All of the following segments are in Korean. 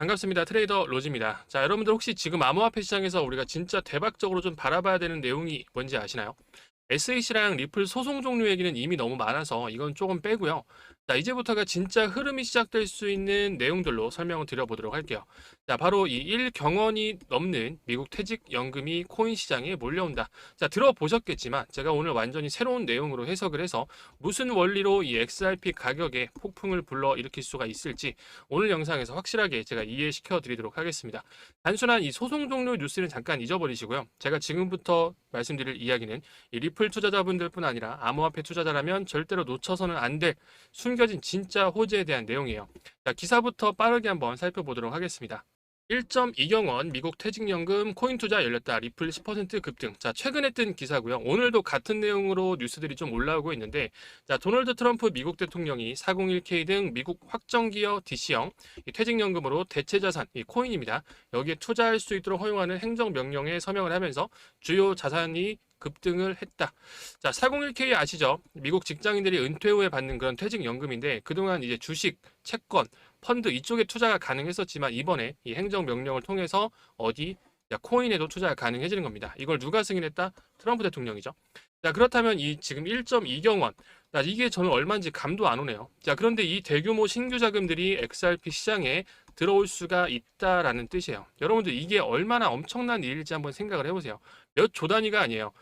반갑습니다. 트레이더 로즈입니다. 자, 여러분들 혹시 지금 암호화폐 시장에서 우리가 진짜 대박적으로 좀 바라봐야 되는 내용이 뭔지 아시나요? SAC랑 리플 소송 종류 얘기는 이미 너무 많아서 이건 조금 빼고요. 자, 이제부터가 진짜 흐름이 시작될 수 있는 내용들로 설명을 드려보도록 할게요. 자, 바로 이 1경원이 넘는 미국 퇴직연금이 코인 시장에 몰려온다. 자, 들어보셨겠지만 제가 오늘 완전히 새로운 내용으로 해석을 해서 무슨 원리로 이 XRP 가격에 폭풍을 불러 일으킬 수가 있을지 오늘 영상에서 확실하게 제가 이해시켜 드리도록 하겠습니다. 단순한 이 소송 종료 뉴스는 잠깐 잊어버리시고요. 제가 지금부터 말씀드릴 이야기는 이 리플 투자자분들뿐 아니라 암호화폐 투자자라면 절대로 놓쳐서는 안 될 숨겨진 진짜 호재에 대한 내용이에요. 자, 기사부터 빠르게 한번 살펴보도록 하겠습니다. 1.2경원 미국 퇴직연금 코인 투자 열렸다 리플 10% 급등. 자, 최근에 뜬 기사고요. 오늘도 같은 내용으로 뉴스들이 좀 올라오고 있는데 자, 도널드 트럼프 미국 대통령이 401k 등 미국 확정기여 DC형 이 퇴직연금으로 대체 자산 이 코인입니다. 여기에 투자할 수 있도록 허용하는 행정명령에 서명을 하면서 주요 자산이 급등을 했다. 자, 401k 아시죠? 미국 직장인들이 은퇴 후에 받는 그런 퇴직연금인데 그동안 이제 주식, 채권, 펀드 이쪽에 투자가 가능했었지만 이번에 이 행정명령을 통해서 어디 야, 코인에도 투자가 가능해지는 겁니다. 이걸 누가 승인했다? 트럼프 대통령이죠. 자, 그렇다면 이 지금 1.2경원. 자, 이게 저는 얼마인지 감도 안 오네요. 자, 그런데 이 대규모 신규 자금들이 XRP 시장에 들어올 수가 있다라는 뜻이에요. 여러분들 이게 얼마나 엄청난 일일지 한번 생각을 해보세요. 몇 조 단위가 아니에요.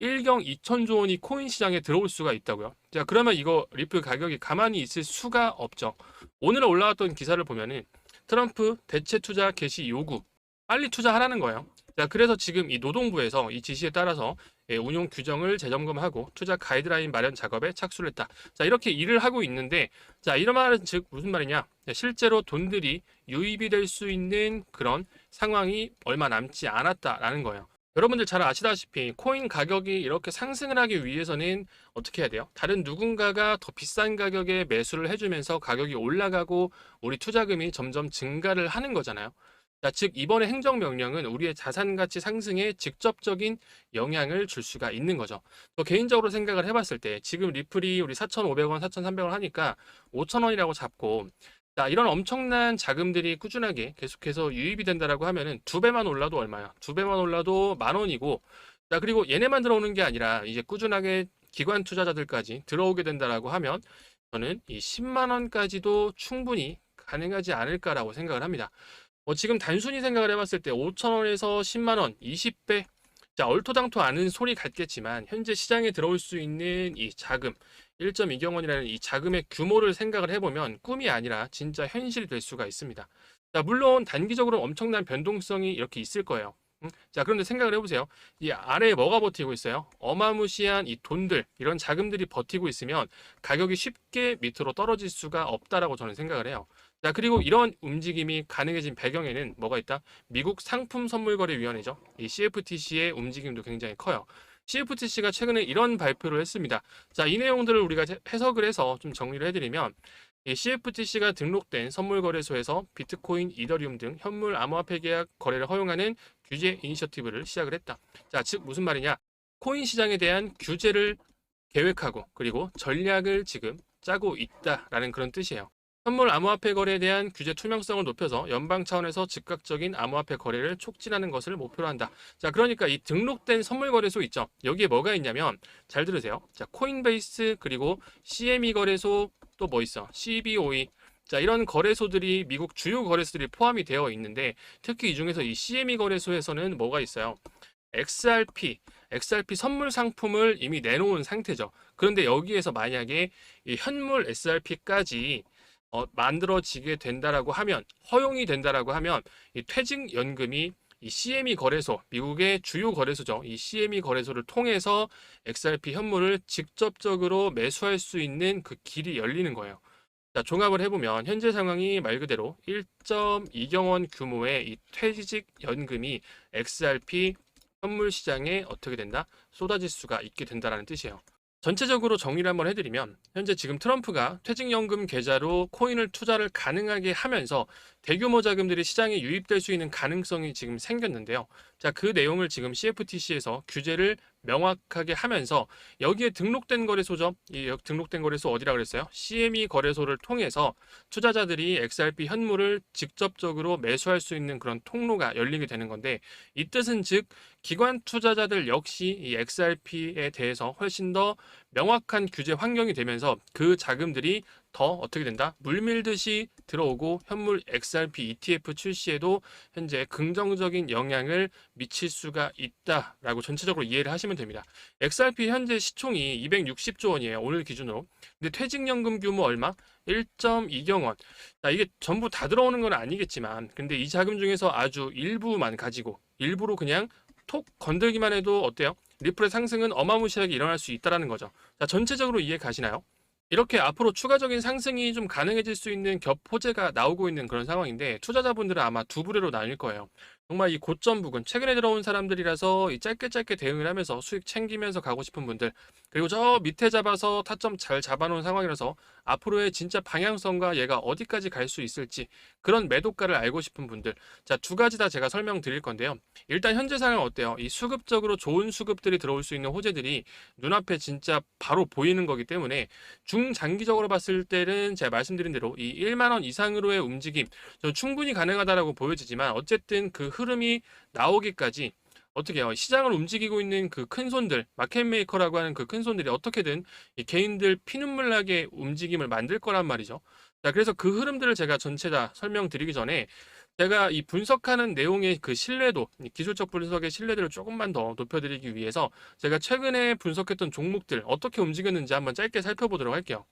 1경 2천조 원이 코인 시장에 들어올 수가 있다고요. 자, 그러면 이거 리플 가격이 가만히 있을 수가 없죠. 오늘 올라왔던 기사를 보면은 트럼프 대체 투자 개시 요구 빨리 투자하라는 거예요. 자, 그래서 지금 이 노동부에서 이 지시에 따라서 예, 운용 규정을 재점검하고 투자 가이드라인 마련 작업에 착수를 했다. 자, 이렇게 일을 하고 있는데, 자, 이런 말은 즉 무슨 말이냐? 자, 실제로 돈들이 유입이 될 수 있는 그런 상황이 얼마 남지 않았다라는 거예요. 여러분들 잘 아시다시피 코인 가격이 이렇게 상승을 하기 위해서는 어떻게 해야 돼요? 다른 누군가가 더 비싼 가격에 매수를 해주면서 가격이 올라가고 우리 투자금이 점점 증가를 하는 거잖아요. 자, 즉 이번에 행정명령은 우리의 자산 가치 상승에 직접적인 영향을 줄 수가 있는 거죠. 또 개인적으로 생각을 해봤을 때 지금 리플이 우리 4,500원, 4,300원 하니까 5,000원이라고 잡고 자, 이런 엄청난 자금들이 꾸준하게 계속해서 유입이 된다라고 하면은 두 배만 올라도 얼마야? 두 배만 올라도 만 원이고 자, 그리고 얘네만 들어오는 게 아니라 이제 꾸준하게 기관 투자자들까지 들어오게 된다라고 하면 저는 이 10만 원까지도 충분히 가능하지 않을까라고 생각을 합니다. 뭐 지금 단순히 생각을 해봤을 때 5천 원에서 10만 원, 20배 자, 얼토당토 않은 소리 같겠지만 현재 시장에 들어올 수 있는 이 자금 1.2경원이라는 이 자금의 규모를 생각을 해보면 꿈이 아니라 진짜 현실이 될 수가 있습니다. 자, 물론 단기적으로 엄청난 변동성이 이렇게 있을 거예요. 음? 자, 그런데 생각을 해보세요. 이 아래에 뭐가 버티고 있어요? 어마무시한 이 돈들, 이런 자금들이 버티고 있으면 가격이 쉽게 밑으로 떨어질 수가 없다라고 저는 생각을 해요. 자, 그리고 이런 움직임이 가능해진 배경에는 뭐가 있다? 미국 상품선물거래위원회죠. 이 CFTC의 움직임도 굉장히 커요. CFTC가 최근에 이런 발표를 했습니다. 자, 이 내용들을 우리가 해석을 해서 좀 정리를 해드리면 이 CFTC가 등록된 선물거래소에서 비트코인, 이더리움 등 현물 암호화폐 계약 거래를 허용하는 규제 이니셔티브를 시작을 했다. 자, 즉 무슨 말이냐? 코인 시장에 대한 규제를 계획하고 그리고 전략을 지금 짜고 있다라는 그런 뜻이에요. 선물 암호화폐 거래에 대한 규제 투명성을 높여서 연방 차원에서 즉각적인 암호화폐 거래를 촉진하는 것을 목표로 한다. 자, 그러니까 이 등록된 선물 거래소 있죠. 여기에 뭐가 있냐면 잘 들으세요. 자, 코인베이스 그리고 CME 거래소 또 뭐 있어? CBOE 자, 이런 거래소들이 미국 주요 거래소들이 포함이 되어 있는데 특히 이 중에서 이 CME 거래소에서는 뭐가 있어요? XRP, XRP 선물 상품을 이미 내놓은 상태죠. 그런데 여기에서 만약에 이 현물 SRP까지 어, 만들어지게 된다라고 하면 허용이 된다라고 하면 이 퇴직연금이 이 CME 거래소, 미국의 주요 거래소죠. 이 CME 거래소를 통해서 XRP 현물을 직접적으로 매수할 수 있는 그 길이 열리는 거예요. 자, 종합을 해보면 현재 상황이 말 그대로 1.2경원 규모의 이 퇴직연금이 XRP 현물 시장에 어떻게 된다? 쏟아질 수가 있게 된다라는 뜻이에요. 전체적으로 정리를 한번 해드리면 현재 지금 트럼프가 퇴직연금 계좌로 코인을 투자를 가능하게 하면서 대규모 자금들이 시장에 유입될 수 있는 가능성이 지금 생겼는데요. 자, 그 내용을 지금 CFTC에서 규제를 명확하게 하면서 여기에 등록된 거래소죠. 이 여- 등록된 거래소 어디라 그랬어요? CME 거래소를 통해서 투자자들이 XRP 현물을 직접적으로 매수할 수 있는 그런 통로가 열리게 되는 건데 이 뜻은 즉 기관 투자자들 역시 이 XRP에 대해서 훨씬 더 명확한 규제 환경이 되면서 그 자금들이 더 어떻게 된다? 물밀듯이 들어오고 현물 XRP ETF 출시에도 현재 긍정적인 영향을 미칠 수가 있다라고 전체적으로 이해를 하시면 됩니다. XRP 현재 시총이 260조 원이에요. 오늘 기준으로. 근데 퇴직연금 규모 얼마? 1.2경 원. 자, 이게 전부 다 들어오는 건 아니겠지만 근데 이 자금 중에서 아주 일부만 가지고 일부로 그냥 톡 건들기만 해도 어때요? 리플의 상승은 어마무시하게 일어날 수 있다라는 거죠. 자, 전체적으로 이해 가시나요? 이렇게 앞으로 추가적인 상승이 좀 가능해질 수 있는 겹 호재가 나오고 있는 그런 상황인데 투자자분들은 아마 두 부류로 나뉠 거예요. 정말 이 고점 부근 최근에 들어온 사람들이라서 이 짧게 짧게 대응을 하면서 수익 챙기면서 가고 싶은 분들 그리고 저 밑에 잡아서 타점 잘 잡아놓은 상황이라서 앞으로의 진짜 방향성과 얘가 어디까지 갈 수 있을지 그런 매도가를 알고 싶은 분들 자 두 가지 다 제가 설명드릴 건데요. 일단 현재 상황 어때요? 이 수급적으로 좋은 수급들이 들어올 수 있는 호재들이 눈앞에 진짜 바로 보이는 거기 때문에 중장기적으로 봤을 때는 제가 말씀드린 대로 이 1만 원 이상으로의 움직임 저 충분히 가능하다라고 보여지지만 어쨌든 그 흐름이 나오기까지 어떻게 해요? 시장을 움직이고 있는 그 큰 손들, 마켓메이커라고 하는 그 큰 손들이 어떻게든 이 개인들 피눈물 나게 움직임을 만들 거란 말이죠. 자, 그래서 그 흐름들을 제가 전체 다 설명드리기 전에 제가 이 분석하는 내용의 그 신뢰도, 이 기술적 분석의 신뢰도를 조금만 더 높여드리기 위해서 제가 최근에 분석했던 종목들 어떻게 움직였는지 한번 짧게 살펴보도록 할게요.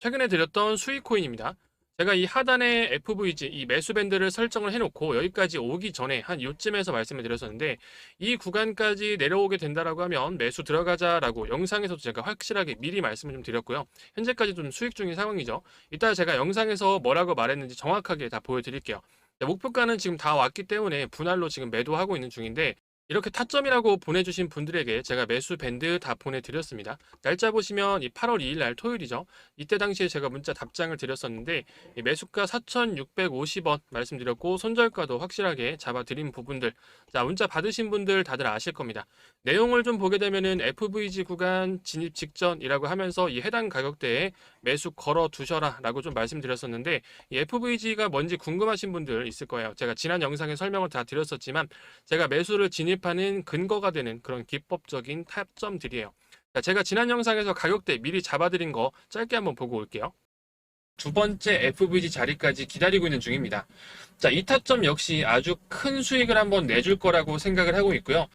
최근에 드렸던 수익코인입니다. 제가 이 하단에 FVG, 이 매수 밴드를 설정을 해놓고 여기까지 오기 전에 한 요쯤에서 말씀을 드렸었는데 이 구간까지 내려오게 된다라고 하면 매수 들어가자라고 영상에서도 제가 확실하게 미리 말씀을 좀 드렸고요. 현재까지 좀 수익 중인 상황이죠. 이따 제가 영상에서 뭐라고 말했는지 정확하게 다 보여드릴게요. 자, 목표가는 지금 다 왔기 때문에 분할로 지금 매도하고 있는 중인데 이렇게 타점이라고 보내주신 분들에게 제가 매수 밴드 다 보내드렸습니다. 날짜 보시면 이 8월 2일 날 토요일이죠. 이때 당시에 제가 문자 답장을 드렸었는데 이 매수가 4,650원 말씀드렸고 손절가도 확실하게 잡아드린 부분들 자 문자 받으신 분들 다들 아실 겁니다. 내용을 좀 보게 되면은 FVG 구간 진입 직전이라고 하면서 이 해당 가격대에 매수 걸어 두셔라 라고 좀 말씀드렸었는데 이 FVG가 뭔지 궁금하신 분들 있을 거예요. 제가 지난 영상에 설명을 다 드렸었지만 제가 매수를 진입하는 근거가 되는 그런 기법적인 타점들이에요. 자, 제가 지난 영상에서 가격대 미리 잡아드린 거 짧게 한번 보고 올게요. 두 번째 FVG 자리까지 기다리고 있는 중입니다. 자, 이 타점 역시 아주 큰 수익을 한번 내줄 거라고 생각을 하고 있고요.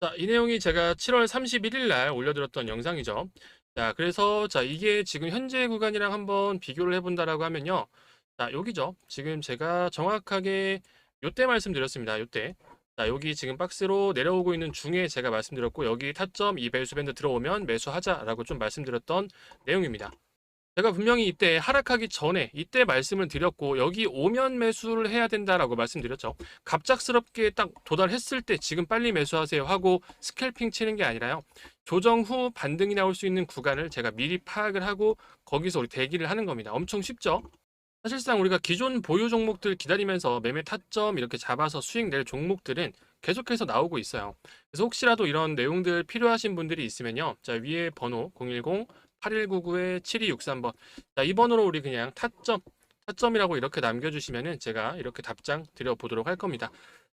자, 이 내용이 제가 7월 31일 날 올려드렸던 영상이죠. 자, 그래서 자, 이게 지금 현재 구간이랑 한번 비교를 해본다라고 하면요. 자, 여기죠. 지금 제가 정확하게 요때 말씀드렸습니다. 요때. 자, 여기 지금 박스로 내려오고 있는 중에 제가 말씀드렸고, 여기 타점 이 매수 밴드 들어오면 매수하자라고 좀 말씀드렸던 내용입니다. 제가 분명히 이때 하락하기 전에 이때 말씀을 드렸고, 여기 오면 매수를 해야 된다라고 말씀드렸죠. 갑작스럽게 딱 도달했을 때 지금 빨리 매수하세요 하고 스캘핑 치는 게 아니라요. 조정 후 반등이 나올 수 있는 구간을 제가 미리 파악을 하고 거기서 우리 대기를 하는 겁니다. 엄청 쉽죠? 사실상 우리가 기존 보유 종목들 기다리면서 매매 타점 이렇게 잡아서 수익 낼 종목들은 계속해서 나오고 있어요. 그래서 혹시라도 이런 내용들 필요하신 분들이 있으면요. 자, 위에 번호 010-8199-7263번. 자, 이 번호로 우리 그냥 타점, 타점이라고 이렇게 남겨주시면은 제가 이렇게 답장 드려보도록 할 겁니다.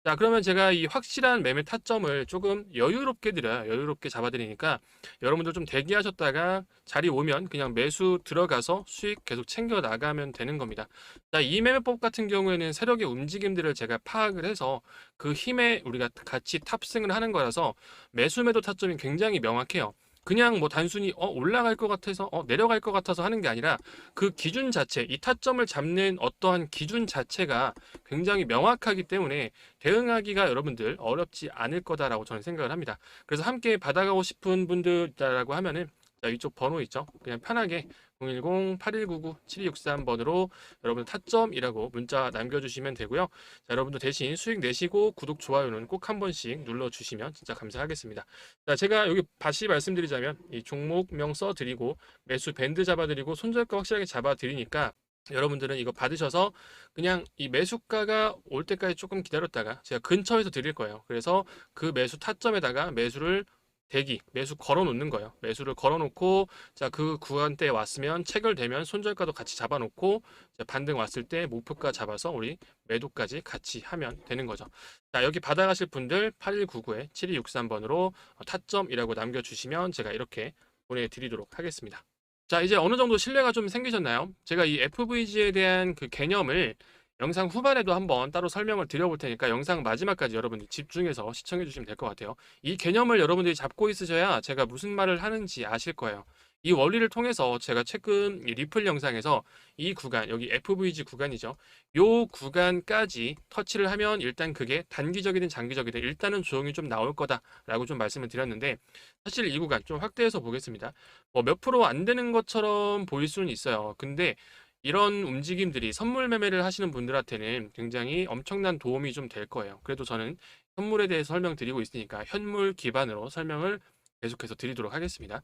자, 그러면 제가 이 확실한 매매 타점을 조금 여유롭게 드려요. 여유롭게 잡아드리니까 여러분들 좀 대기하셨다가 자리 오면 그냥 매수 들어가서 수익 계속 챙겨 나가면 되는 겁니다. 자, 이 매매법 같은 경우에는 세력의 움직임들을 제가 파악을 해서 그 힘에 우리가 같이 탑승을 하는 거라서 매수 매도 타점이 굉장히 명확해요. 그냥 뭐 단순히 어 올라갈 것 같아서 어 내려갈 것 같아서 하는 게 아니라 그 기준 자체 이 타점을 잡는 어떠한 기준 자체가 굉장히 명확하기 때문에 대응하기가 여러분들 어렵지 않을 거다라고 저는 생각을 합니다. 그래서 함께 받아가고 싶은 분들이라고 하면은 자, 이쪽 번호 있죠? 그냥 편하게 010-8199-7263번으로 여러분 타점이라고 문자 남겨주시면 되고요. 자, 여러분도 대신 수익 내시고 구독, 좋아요는 꼭 한 번씩 눌러주시면 진짜 감사하겠습니다. 자, 제가 여기 다시 말씀드리자면 이 종목명 써드리고 매수 밴드 잡아드리고 손절가 확실하게 잡아드리니까 여러분들은 이거 받으셔서 그냥 이 매수가가 올 때까지 조금 기다렸다가 제가 근처에서 드릴 거예요. 그래서 그 매수 타점에다가 매수를 대기, 매수 걸어 놓는 거예요. 매수를 걸어 놓고 자, 그 구간대에 왔으면 체결되면 손절가도 같이 잡아 놓고 이제 반등 왔을 때 목표가 잡아서 우리 매도까지 같이 하면 되는 거죠. 자, 여기 받아가실 분들 8199에 7263번으로 타점이라고 남겨 주시면 제가 이렇게 보내 드리도록 하겠습니다. 자, 이제 어느 정도 신뢰가 좀 생기셨나요? 제가 이 FVG에 대한 그 개념을 영상 후반에도 한번 따로 설명을 드려볼 테니까 영상 마지막까지 여러분들 집중해서 시청해 주시면 될 것 같아요. 이 개념을 여러분들이 잡고 있으셔야 제가 무슨 말을 하는지 아실 거예요. 이 원리를 통해서 제가 최근 이 리플 영상에서 이 구간, 여기 FVG 구간이죠. 요 구간까지 터치를 하면 일단 그게 단기적이든 장기적이든 일단은 조용히 좀 나올 거다라고 좀 말씀을 드렸는데 사실 이 구간 좀 확대해서 보겠습니다. 뭐 몇 프로 안 되는 것처럼 보일 수는 있어요. 근데 이런 움직임들이 선물 매매를 하시는 분들한테는 굉장히 엄청난 도움이 좀 될 거예요. 그래도 저는 선물에 대해서 설명드리고 있으니까 현물 기반으로 설명을 계속해서 드리도록 하겠습니다.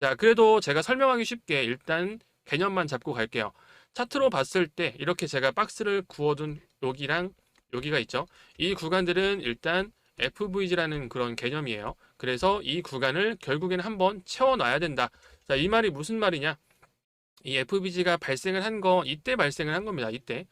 자, 그래도 제가 설명하기 쉽게 일단 개념만 잡고 갈게요. 차트로 봤을 때 이렇게 제가 박스를 구워둔 여기랑 여기가 있죠. 이 구간들은 일단 FVG라는 그런 개념이에요. 그래서 이 구간을 결국에는 한번 채워놔야 된다. 자, 이 말이 무슨 말이냐? 이 FVG가 발생을 한거 이때 발생을 한 겁니다. 이때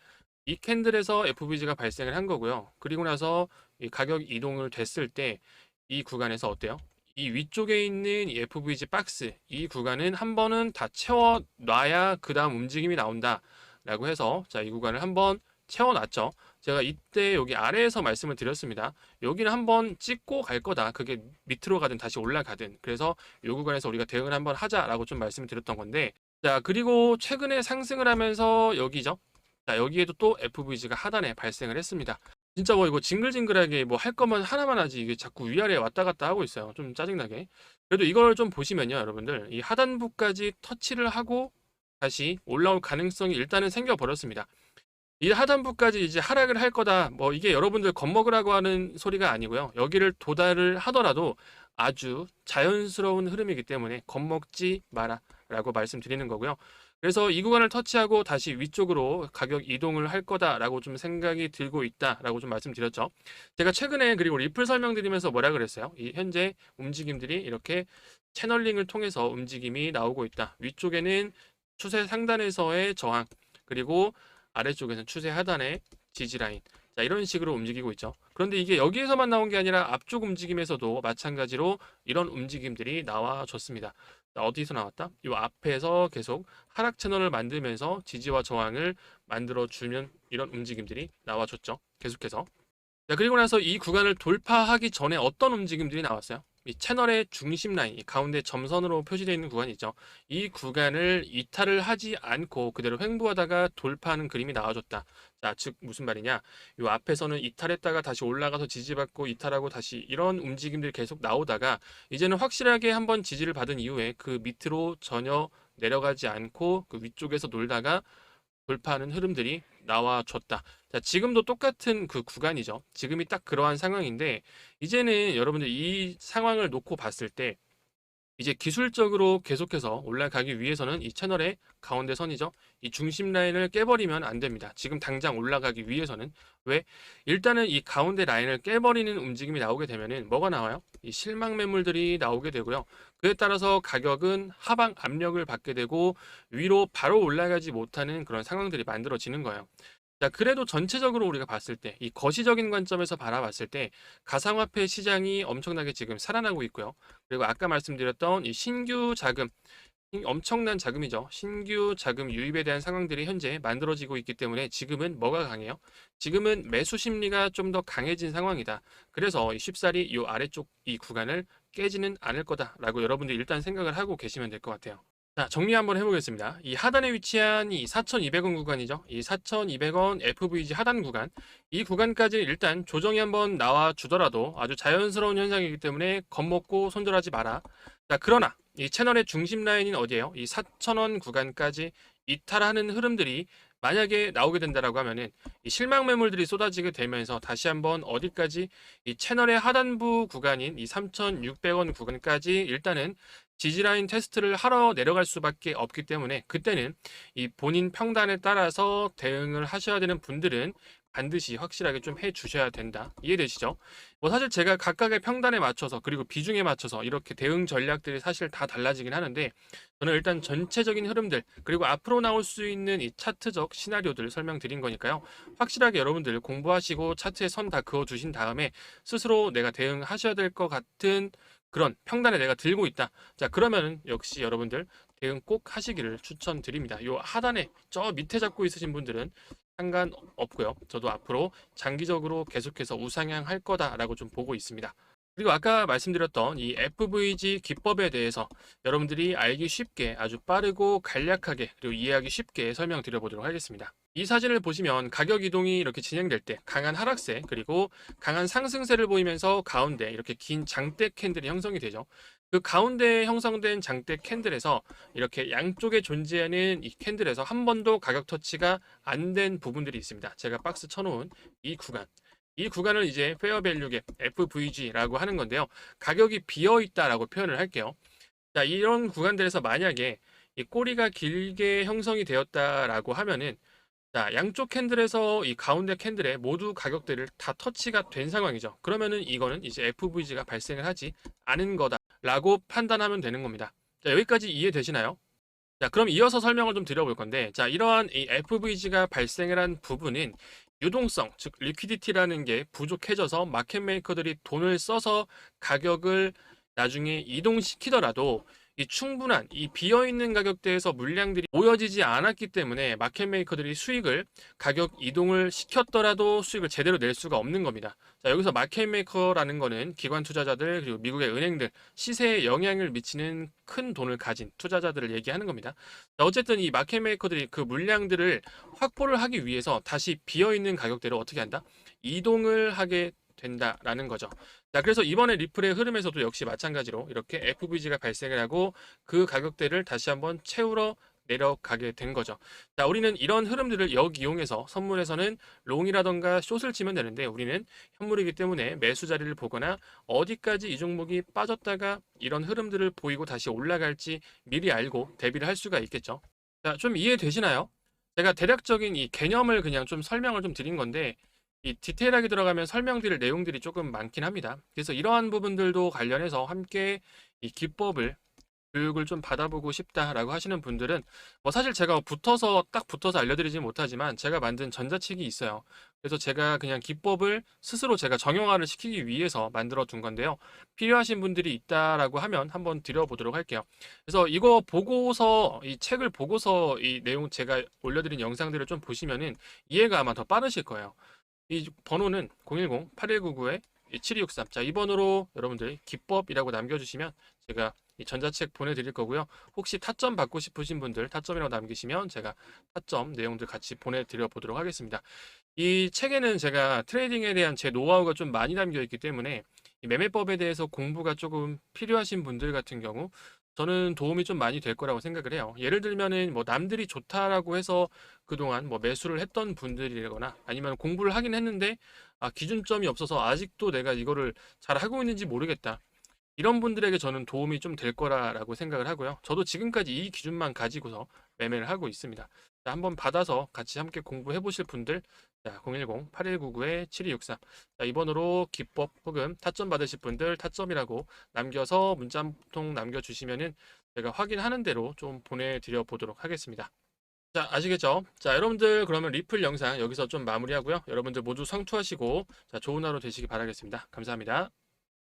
이 캔들에서 FVG가 발생을 한 거고요. 그리고 나서 이 가격 이동을 됐을 때 이 구간에서 어때요? 이 위쪽에 있는 이 FVG 박스 이 구간은 한 번은 다 채워 놔야 그 다음 움직임이 나온다 라고 해서 자 이 구간을 한번 채워 놨죠. 제가 이때 여기 아래에서 말씀을 드렸습니다. 여기는 한번 찍고 갈 거다. 그게 밑으로 가든 다시 올라가든. 그래서 이 구간에서 우리가 대응을 한번 하자 라고 좀 말씀을 드렸던 건데 자, 그리고 최근에 상승을 하면서 여기죠. 자, 여기에도 또 FVG가 하단에 발생을 했습니다. 진짜 뭐 이거 징글징글하게 뭐 할 거면 하나만 하지 이게 자꾸 위아래 왔다 갔다 하고 있어요. 좀 짜증나게. 그래도 이걸 좀 보시면요, 여러분들. 이 하단부까지 터치를 하고 다시 올라올 가능성이 일단은 생겨버렸습니다. 이 하단부까지 이제 하락을 할 거다. 뭐 이게 여러분들 겁먹으라고 하는 소리가 아니고요. 여기를 도달을 하더라도 아주 자연스러운 흐름이기 때문에 겁먹지 마라. 라고 말씀드리는 거고요. 그래서 이 구간을 터치하고 다시 위쪽으로 가격 이동을 할 거다라고 좀 생각이 들고 있다라고 좀 말씀드렸죠. 제가 최근에 그리고 리플 설명드리면서 뭐라 그랬어요? 이 현재 움직임들이 이렇게 채널링을 통해서 움직임이 나오고 있다. 위쪽에는 추세 상단에서의 저항, 그리고 아래쪽에는 추세 하단의 지지 라인. 자, 이런 식으로 움직이고 있죠. 그런데 이게 여기에서만 나온 게 아니라 앞쪽 움직임에서도 마찬가지로 이런 움직임들이 나와줬습니다. 자, 어디서 나왔다? 이 앞에서 계속 하락 채널을 만들면서 지지와 저항을 만들어 주면 이런 움직임들이 나와줬죠. 계속해서. 자, 그리고 나서 이 구간을 돌파하기 전에 어떤 움직임들이 나왔어요? 이 채널의 중심 라인, 이 가운데 점선으로 표시되어 있는 구간이 있죠. 이 구간을 이탈을 하지 않고 그대로 횡보하다가 돌파하는 그림이 나와줬다. 자, 즉 무슨 말이냐? 요 앞에서는 이탈했다가 다시 올라가서 지지받고 이탈하고 다시 이런 움직임들이 계속 나오다가 이제는 확실하게 한번 지지를 받은 이후에 그 밑으로 전혀 내려가지 않고 그 위쪽에서 놀다가 돌파하는 흐름들이 나와줬다. 자, 지금도 똑같은 그 구간이죠. 지금이 딱 그러한 상황인데 이제는 여러분들 이 상황을 놓고 봤을 때 이제 기술적으로 계속해서 올라가기 위해서는 이 채널의 가운데 선이죠. 이 중심 라인을 깨버리면 안 됩니다. 지금 당장 올라가기 위해서는 왜? 일단은 이 가운데 라인을 깨버리는 움직임이 나오게 되면은 뭐가 나와요? 이 실망 매물들이 나오게 되고요. 그에 따라서 가격은 하방 압력을 받게 되고 위로 바로 올라가지 못하는 그런 상황들이 만들어지는 거예요. 자, 그래도 전체적으로 우리가 봤을 때, 이 거시적인 관점에서 바라봤을 때, 가상화폐 시장이 엄청나게 지금 살아나고 있고요. 그리고 아까 말씀드렸던 이 신규 자금, 이 엄청난 자금이죠. 신규 자금 유입에 대한 상황들이 현재 만들어지고 있기 때문에 지금은 뭐가 강해요? 지금은 매수 심리가 좀 더 강해진 상황이다. 그래서 이 쉽사리 이 아래쪽 이 구간을 깨지는 않을 거다라고 여러분들 일단 생각을 하고 계시면 될 것 같아요. 자, 정리 한번 해보겠습니다. 이 하단에 위치한 이 4,200원 구간이죠. 이 4,200원 FVG 하단 구간. 이 구간까지 일단 조정이 한번 나와 주더라도 아주 자연스러운 현상이기 때문에 겁먹고 손절하지 마라. 자, 그러나 이 채널의 중심 라인인 어디예요? 이 4,000원 구간까지 이탈하는 흐름들이 만약에 나오게 된다라고 하면은 이 실망 매물들이 쏟아지게 되면서 다시 한번 어디까지 이 채널의 하단부 구간인 이 3,600원 구간까지 일단은 지지라인 테스트를 하러 내려갈 수밖에 없기 때문에 그때는 이 본인 평단에 따라서 대응을 하셔야 되는 분들은 반드시 확실하게 좀 해 주셔야 된다. 이해되시죠? 뭐 사실 제가 각각의 평단에 맞춰서 그리고 비중에 맞춰서 이렇게 대응 전략들이 사실 다 달라지긴 하는데 저는 일단 전체적인 흐름들 그리고 앞으로 나올 수 있는 이 차트적 시나리오들 설명드린 거니까요. 확실하게 여러분들 공부하시고 차트에 선 다 그어 두신 다음에 스스로 내가 대응하셔야 될 것 같은 그런 평단에 내가 들고 있다. 자, 그러면은 역시 여러분들 대응 꼭 하시기를 추천드립니다. 요 하단에 저 밑에 잡고 있으신 분들은 상관 없고요. 저도 앞으로 장기적으로 계속해서 우상향 할 거다라고 좀 보고 있습니다. 그리고 아까 말씀드렸던 이 FVG 기법에 대해서 여러분들이 알기 쉽게 아주 빠르고 간략하게 그리고 이해하기 쉽게 설명드려 보도록 하겠습니다. 이 사진을 보시면 가격 이동이 이렇게 진행될 때 강한 하락세 그리고 강한 상승세를 보이면서 가운데 이렇게 긴 장대 캔들이 형성이 되죠. 그 가운데 형성된 장대 캔들에서 이렇게 양쪽에 존재하는 이 캔들에서 한 번도 가격 터치가 안 된 부분들이 있습니다. 제가 박스 쳐놓은 이 구간. 이 구간을 이제 페어밸류 갭 FVG라고 하는 건데요. 가격이 비어 있다라고 표현을 할게요. 자, 이런 구간들에서 만약에 이 꼬리가 길게 형성이 되었다라고 하면은 자, 양쪽 캔들에서 이 가운데 캔들에 모두 가격대를 다 터치가 된 상황이죠. 그러면은 이거는 이제 FVG가 발생을 하지 않은 거다라고 판단하면 되는 겁니다. 자, 여기까지 이해되시나요? 자, 그럼 이어서 설명을 좀 드려볼 건데, 자, 이러한 이 FVG가 발생을 한 부분은 유동성, 즉 리퀴디티라는 게 부족해져서 마켓 메이커들이 돈을 써서 가격을 나중에 이동시키더라도 이 충분한 이 비어 있는 가격대에서 물량들이 모여지지 않았기 때문에 마켓 메이커들이 수익을 가격 이동을 시켰더라도 수익을 제대로 낼 수가 없는 겁니다. 자, 여기서 마켓 메이커라는 거는 기관 투자자들 그리고 미국의 은행들 시세에 영향을 미치는 큰 돈을 가진 투자자들을 얘기하는 겁니다. 자, 어쨌든 이 마켓 메이커들이 그 물량들을 확보를 하기 위해서 다시 비어 있는 가격대로 어떻게 한다? 이동을 하게 된다라는 거죠. 자, 그래서 이번에 리플의 흐름에서도 역시 마찬가지로 이렇게 FVG가 발생을 하고 그 가격대를 다시 한번 채우러 내려가게 된 거죠. 자, 우리는 이런 흐름들을 역 이용해서 선물에서는 롱이라던가 숏을 치면 되는데 우리는 현물이기 때문에 매수 자리를 보거나 어디까지 이 종목이 빠졌다가 이런 흐름들을 보이고 다시 올라갈지 미리 알고 대비를 할 수가 있겠죠. 자, 좀 이해되시나요? 제가 대략적인 이 개념을 그냥 좀 설명을 좀 드린 건데 이 디테일하게 들어가면 설명드릴 내용들이 조금 많긴 합니다. 그래서 이러한 부분들도 관련해서 함께 이 기법을 교육을 좀 받아보고 싶다라고 하시는 분들은 뭐 사실 제가 붙어서 딱 붙어서 알려드리지 못하지만 제가 만든 전자책이 있어요. 그래서 제가 그냥 기법을 스스로 제가 정형화를 시키기 위해서 만들어 둔 건데요. 필요하신 분들이 있다라고 하면 한번 드려보도록 할게요. 그래서 이거 보고서 이 책을 보고서 이 내용 제가 올려드린 영상들을 좀 보시면은 이해가 아마 더 빠르실 거예요. 이 번호는 010-8199-7263. 자, 이 번호로 여러분들 기법이라고 남겨주시면 제가 이 전자책 보내드릴 거고요. 혹시 타점 받고 싶으신 분들 타점이라고 남기시면 제가 타점 내용들 같이 보내드려 보도록 하겠습니다. 이 책에는 제가 트레이딩에 대한 제 노하우가 좀 많이 담겨 있기 때문에 이 매매법에 대해서 공부가 조금 필요하신 분들 같은 경우 저는 도움이 좀 많이 될 거라고 생각을 해요. 예를 들면은 뭐 남들이 좋다라고 해서 그동안 뭐 매수를 했던 분들이거나 아니면 공부를 하긴 했는데 아, 기준점이 없어서 아직도 내가 이거를 잘 하고 있는지 모르겠다. 이런 분들에게 저는 도움이 좀 될 거라고 생각을 하고요. 저도 지금까지 이 기준만 가지고서 매매를 하고 있습니다. 자, 한번 받아서 같이 함께 공부해 보실 분들 자, 010-8199-7263 자, 이 번호로 기법 혹은 타점 받으실 분들 타점이라고 남겨서 문자 한 통 남겨주시면은 제가 확인하는 대로 좀 보내드려 보도록 하겠습니다. 자, 아시겠죠? 자, 여러분들 그러면 리플 영상 여기서 좀 마무리하고요. 여러분들 모두 성투하시고 자, 좋은 하루 되시기 바라겠습니다. 감사합니다.